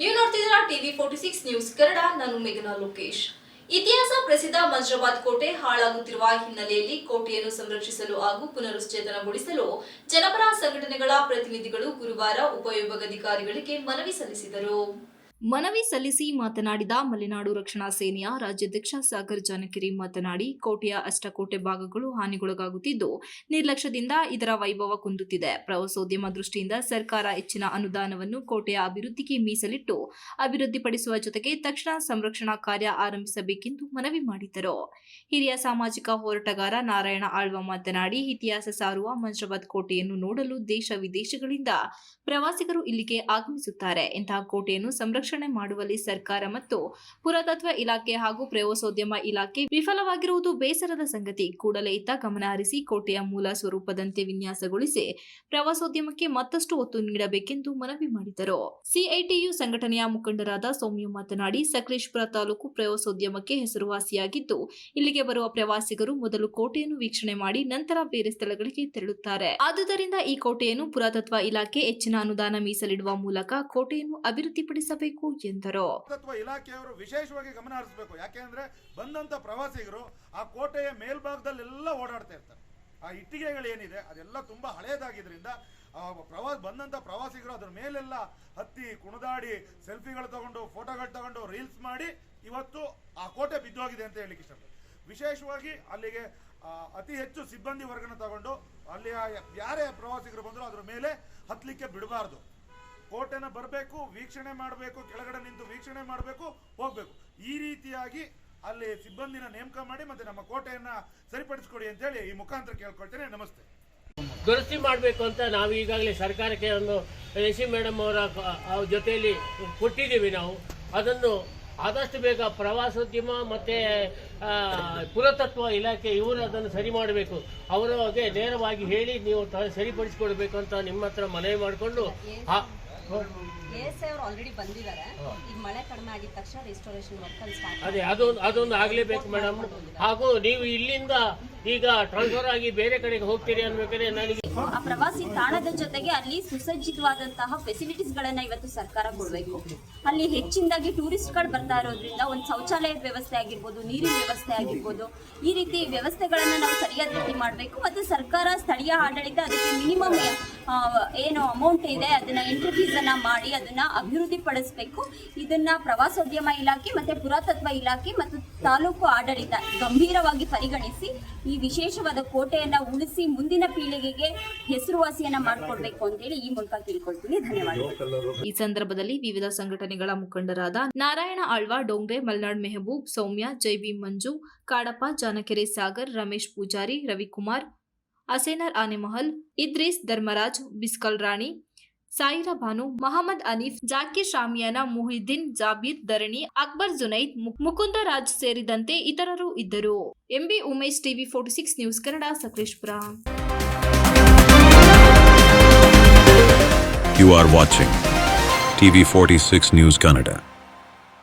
ನೀವು ನೋಡ್ತಿದ್ದೀರಾ TV forty six news Kannada, ನಾನು ಮೇಘನಾ ಲೋಕೇಶ್. ಇತಿಹಾಸ ಪ್ರಸಿದ್ಧ ಮಜ್ರಾಬಾದ್ ಕೋಟೆ ಹಾಳಾಗುತ್ತಿರುವ ಹಿನ್ನೆಲೆಯಲ್ಲಿ ಕೋಟೆಯನ್ನು ಸಂರಕ್ಷಿಸಲು ಹಾಗೂ ಪುನರುಶ್ಚೇತನಗೊಳಿಸಲು ಜನಪರ ಸಂಘಟನೆಗಳ ಪ್ರತಿನಿಧಿಗಳು ಗುರುವಾರ ಉಪವಿಭಾಗಾಧಿಕಾರಿಗಳಿಗೆ ಮನವಿ ಸಲ್ಲಿಸಿದರು. ಮನವಿ ಸಲ್ಲಿಸಿ ಮಾತನಾಡಿದ ಮಲೆನಾಡು ರಕ್ಷಣಾ ಸೇನೆಯ ರಾಜ್ಯಾಧ್ಯಕ್ಷ ಸಾಗರ್ ಜಾನಕಿರಿ ಮಾತನಾಡಿ, ಕೋಟೆಯ ಅಷ್ಟಕೋಟೆ ಭಾಗಗಳು ಹಾನಿಗೊಳಗಾಗುತ್ತಿದ್ದು, ನಿರ್ಲಕ್ಷ್ಯದಿಂದ ಇದರ ವೈಭವ ಕುಂದುತ್ತಿದೆ. ಪ್ರವಾಸೋದ್ಯಮ ದೃಷ್ಟಿಯಿಂದ ಸರ್ಕಾರ ಹೆಚ್ಚಿನ ಅನುದಾನವನ್ನು ಕೋಟೆಯ ಅಭಿವೃದ್ಧಿಗೆ ಮೀಸಲಿಟ್ಟು, ಅಭಿವೃದ್ಧಿಪಡಿಸುವ ಜೊತೆಗೆ ತಕ್ಷಣ ಸಂರಕ್ಷಣಾ ಕಾರ್ಯ ಆರಂಭಿಸಬೇಕೆಂದು ಮನವಿ ಮಾಡಿದರು. ಹಿರಿಯ ಸಾಮಾಜಿಕ ಹೋರಾಟಗಾರ ನಾರಾಯಣ ಆಳ್ವ ಮಾತನಾಡಿ, ಇತಿಹಾಸ ಸಾರುವ ಮಂಜ್ರಬಾದ್ ಕೋಟೆಯನ್ನು ನೋಡಲು ದೇಶ ವಿದೇಶಗಳಿಂದ ಪ್ರವಾಸಿಗರು ಇಲ್ಲಿಗೆ ಆಗಮಿಸುತ್ತಾರೆ. ಇಂತಹ ಕೋಟೆಯನ್ನು ಸಂರಕ್ಷಣೆ ಮಾಡುವಲ್ಲಿ ಸರ್ಕಾರ ಮತ್ತು ಪುರಾತತ್ವ ಇಲಾಖೆ ಹಾಗೂ ಪ್ರವಾಸೋದ್ಯಮ ಇಲಾಖೆ ವಿಫಲವಾಗಿರುವುದು ಬೇಸರದ ಸಂಗತಿ. ಕೂಡಲೇ ಇತ್ತ ಗಮನ ಹರಿಸಿ ಕೋಟೆಯ ಮೂಲ ಸ್ವರೂಪದಂತೆ ವಿನ್ಯಾಸಗೊಳಿಸಿ ಪ್ರವಾಸೋದ್ಯಮಕ್ಕೆ ಮತ್ತಷ್ಟು ಒತ್ತು ನೀಡಬೇಕೆಂದು ಮನವಿ ಮಾಡಿದರು. ಸಿಐಟಿಯು ಸಂಘಟನೆಯ ಮುಖಂಡರಾದ ಸೌಮ್ಯ ಮಾತನಾಡಿ, ಸಕಲೇಶ್ಪುರ ತಾಲೂಕು ಪ್ರವಾಸೋದ್ಯಮಕ್ಕೆ ಹೆಸರುವಾಸಿಯಾಗಿದ್ದು, ಇಲ್ಲಿಗೆ ಬರುವ ಪ್ರವಾಸಿಗರು ಮೊದಲು ಕೋಟೆಯನ್ನು ವೀಕ್ಷಣೆ ಮಾಡಿ ನಂತರ ಬೇರೆ ಸ್ಥಳಗಳಿಗೆ ತೆರಳುತ್ತಾರೆ. ಆದುದರಿಂದ ಈ ಕೋಟೆಯನ್ನು ಪುರಾತತ್ವ ಇಲಾಖೆ ಹೆಚ್ಚಿನ ಅನುದಾನ ಮೀಸಲಿಡುವ ಮೂಲಕ ಕೋಟೆಯನ್ನು ಅಭಿವೃದ್ಧಿಪಡಿಸಬೇಕು. ಎಂದರು. ಪುರಾತತ್ವ ಇಲಾಖೆಯವರು ವಿಶೇಷವಾಗಿ ಗಮನ ಹರಿಸಬೇಕು. ಯಾಕೆಂದ್ರೆ ಬಂದಂತ ಪ್ರವಾಸಿಗರು ಆ ಕೋಟೆಯ ಮೇಲ್ಭಾಗದಲ್ಲೆಲ್ಲ ಓಡಾಡ್ತಾ ಇರ್ತಾರೆ. ಆ ಇಟ್ಟಿಗೆಗಳೇನಿದೆ ಅದೆಲ್ಲ ತುಂಬಾ ಹಳೇದಾಗಿದ್ರಿಂದ ಆ ಪ್ರವಾಸ ಬಂದಂತ ಪ್ರವಾಸಿಗರು ಅದ್ರ ಮೇಲೆಲ್ಲ ಹತ್ತಿ, ಕುಣಿದಾಡಿ, ಸೆಲ್ಫಿಗಳು ತಗೊಂಡು, ಫೋಟೋಗಳು ತಗೊಂಡು, ರೀಲ್ಸ್ ಮಾಡಿ ಇವತ್ತು ಆ ಕೋಟೆ ಬಿದ್ದೋಗಿದೆ ಅಂತ ಹೇಳಿಕ್ಕೆ ಇಷ್ಟ ವಿಶೇಷವಾಗಿ ಅಲ್ಲಿಗೆ ಅತಿ ಹೆಚ್ಚು ಸಿಬ್ಬಂದಿ ವರ್ಗನ ತಗೊಂಡು ಅಲ್ಲಿ ಯಾರೇ ಪ್ರವಾಸಿಗರು ಬಂದರೂ ಅದ್ರ ಮೇಲೆ ಹತ್ತಲಿಕ್ಕೆ ಬಿಡಬಾರ್ದು. ಕೋಟೆನ ಬರಬೇಕು, ವೀಕ್ಷಣೆ ಮಾಡಬೇಕು, ಕೆಳಗಡೆ ನಿಂತು ವೀಕ್ಷಣೆ ಮಾಡಬೇಕು, ಹೋಗ್ಬೇಕು. ಈ ರೀತಿಯಾಗಿ ಅಲ್ಲಿ ಸಿಬ್ಬಂದಿನ ನೇಮಕ ಮಾಡಿ ಮತ್ತೆ ನಮ್ಮ ಕೋಟೆಯನ್ನ ಸರಿಪಡಿಸ್ಕೊಡಿ ಅಂತೇಳಿ ಈ ಮುಖಾಂತರ ಕೇಳ್ಕೊಳ್ತೇನೆ. ನಮಸ್ತೆ. ದುರಸ್ತಿ ಮಾಡಬೇಕು ಅಂತ ನಾವು ಈಗಾಗಲೇ ಸರ್ಕಾರಕ್ಕೆ ಒಂದು ಎ ಸಿ ಮೇಡಮ್ ಅವ್ರ ಜೊತೆಯಲ್ಲಿ ಕೊಟ್ಟಿದ್ದೀವಿ ನಾವು. ಅದನ್ನು ಆದಷ್ಟು ಬೇಗ ಪ್ರವಾಸೋದ್ಯಮ ಮತ್ತು ಪುರಾತತ್ವ ಇಲಾಖೆ ಇವರು ಅದನ್ನು ಸರಿ ಮಾಡಬೇಕು. ಅವರಿಗೆ ನೇರವಾಗಿ ಹೇಳಿ ನೀವು ತ- ಸರಿಪಡಿಸಿಕೊಡ್ಬೇಕು ಅಂತ ನಿಮ್ಮ ಹತ್ರ ಮನವಿ ಮಾಡಿಕೊಂಡು ಅದೇ ಅದೊಂದು ಅದೊಂದು ಆಗಲೇಬೇಕು ಮೇಡಮ್ ಹಾಗೂ ನೀವು ಇಲ್ಲಿಂದ ಈಗ ಟ್ರಾನ್ಸ್ಫರ್ ಆಗಿ ಬೇರೆ ಕಡೆಗೆ ಹೋಗ್ತೀರಿ ಅನ್ಬೇಕಾದ್ರೆ ನನಗೆ ಆ ಪ್ರವಾಸಿ ತಾಣದ ಜೊತೆಗೆ ಅಲ್ಲಿ ಸುಸಜ್ಜಿತವಾದಂತಹ ಫೆಸಿಲಿಟೀಸ್ ಗಳನ್ನ ಇವತ್ತು ಸರ್ಕಾರ ಕೊಡಬೇಕು. ಅಲ್ಲಿ ಹೆಚ್ಚಿನದಾಗಿ ಟೂರಿಸ್ಟ್ಗಳು ಬರ್ತಾ ಇರೋದ್ರಿಂದ ಒಂದು ಶೌಚಾಲಯದ ವ್ಯವಸ್ಥೆ ಆಗಿರ್ಬೋದು, ನೀರಿನ ವ್ಯವಸ್ಥೆ ಆಗಿರ್ಬೋದು, ಈ ರೀತಿ ವ್ಯವಸ್ಥೆಗಳನ್ನ ನಾವು ಸರಿಯಾದ ರೀತಿ ಮಾಡಬೇಕು ಮತ್ತು ಸರ್ಕಾರ ಸ್ಥಳೀಯ ಆಡಳಿತ ಅದಕ್ಕೆ ಮಿನಿಮಮ್ ಏನು ಅಮೌಂಟ್ ಇದೆ, ಅದನ್ನ ಎಂಟ್ರಿ ಫೀಸ್ ಅನ್ನ ಮಾಡಿ ಅದನ್ನ ಅಭಿವೃದ್ಧಿ ಪಡಿಸಬೇಕು ಇದನ್ನ ಪ್ರವಾಸೋದ್ಯಮ ಇಲಾಖೆ ಮತ್ತೆ ಪುರಾತತ್ವ ಇಲಾಖೆ ಮತ್ತು ತಾಲೂಕು ಆಡಳಿತ ಗಂಭೀರವಾಗಿ ಪರಿಗಣಿಸಿ ಈ ವಿಶೇಷವಾದ ಕೋಟೆಯನ್ನ ಉಳಿಸಿ ಮುಂದಿನ ಪೀಳಿಗೆಗೆ ಹೆಸರುವಾಸಿಯನ್ನ ಅಂತ ಹೇಳಿ ಈ ಮೂಲಕ ತಿಳ್ಕೊಳ್ತೀನಿ. ಧನ್ಯವಾದಗಳು. ಈ ಸಂದರ್ಭದಲ್ಲಿ ವಿವಿಧ ಸಂಘಟನೆಗಳ ಮುಖಂಡರಾದ ನಾರಾಯಣ ಆಳ್ವ, ಡೋಂಗ್ರೆ, ಮಲ್ನಾಡ್ ಮೆಹಬೂಬ್, ಸೌಮ್ಯ ಜೈವಿ ಮಂಜು, ಕಾಡಪ್ಪ, ಜಾನಕೆರೆ ಸಾಗರ್, ರಮೇಶ್ ಪೂಜಾರಿ, ರವಿಕುಮಾರ್, ಅಸೇನರ್ ಆನೆಮಹಲ್, ಇದ್ರೀಸ್ ಧರ್ಮರಾಜ್, ಬಿಸ್ಕಲ್ ರಾಣಿ ಸಾಯಿರಾ ಬಾನು ಮಹಮ್ಮದ್ ಅನೀಫ್ ಜಾಕಿ ಶಾಮಿಯಾನ, ಮುಹಿದ್ದೀನ್, ಜಾಬೀರ್, ಧರಣಿ, ಅಕ್ಬರ್ ಜುನೈದ್ ಮುಕುಂದ ರಾಜ್ ಸೇರಿದಂತೆ ಇತರರು ಇದ್ದರು MB Umesh TV forty six news Kannada, Sakleshpur You are watching TV46 News Kannada.